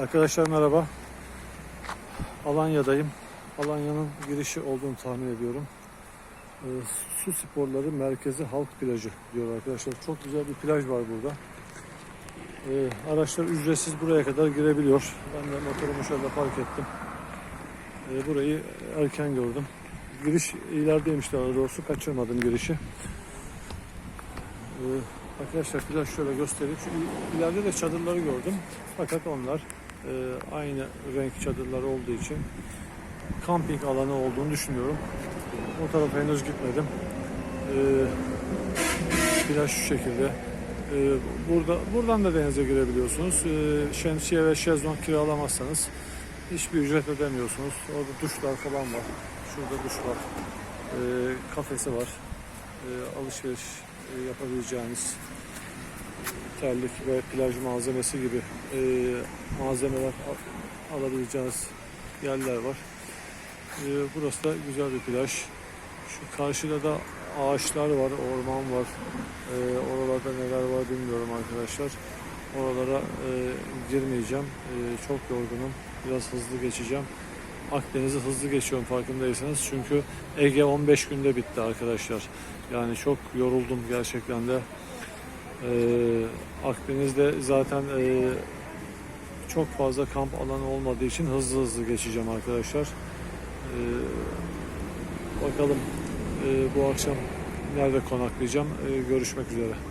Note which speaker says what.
Speaker 1: Arkadaşlar merhaba. Alanya'dayım. Alanya'nın girişi olduğunu tahmin ediyorum. Ee, su sporları merkezi halk plajı diyor arkadaşlar. Çok güzel bir plaj var burada. Ee, araçlar ücretsiz buraya kadar girebiliyor. Ben de motorumu şöyle park ettim. Ee, burayı erken gördüm. Giriş ilerideymiş daha doğrusu. Kaçırmadım girişi. Ee, arkadaşlar plaj şöyle göstereyim. Şu il- ileride de çadırları gördüm. Fakat onlar e, aynı renk çadırlar olduğu için kamping alanı olduğunu düşünüyorum. O tarafa henüz gitmedim. Ee, plaj şu şekilde. Ee, burada buradan da denize girebiliyorsunuz. Ee, şemsiye ve şezlong kiralamazsanız hiçbir ücret ödemiyorsunuz. Orada duşlar falan var. Şurada duş var. Ee, kafesi var. Ee, alışveriş e, yapabileceğiniz terlik ve plaj malzemesi gibi e, malzemeler al- alabileceğiniz yerler var. E, burası da güzel bir plaj. Şu karşıda da ağaçlar var, orman var. E, oralarda neler var bilmiyorum arkadaşlar. Oralara e, girmeyeceğim. E, çok yorgunum. Biraz hızlı geçeceğim. Akdeniz'i hızlı geçiyorum farkındaysanız. Çünkü Ege 15 günde bitti arkadaşlar. Yani çok yoruldum gerçekten de. Ee, Akdeniz'de zaten e, çok fazla kamp alanı olmadığı için hızlı hızlı geçeceğim arkadaşlar. Ee, bakalım e, bu akşam nerede konaklayacağım. Ee, görüşmek üzere.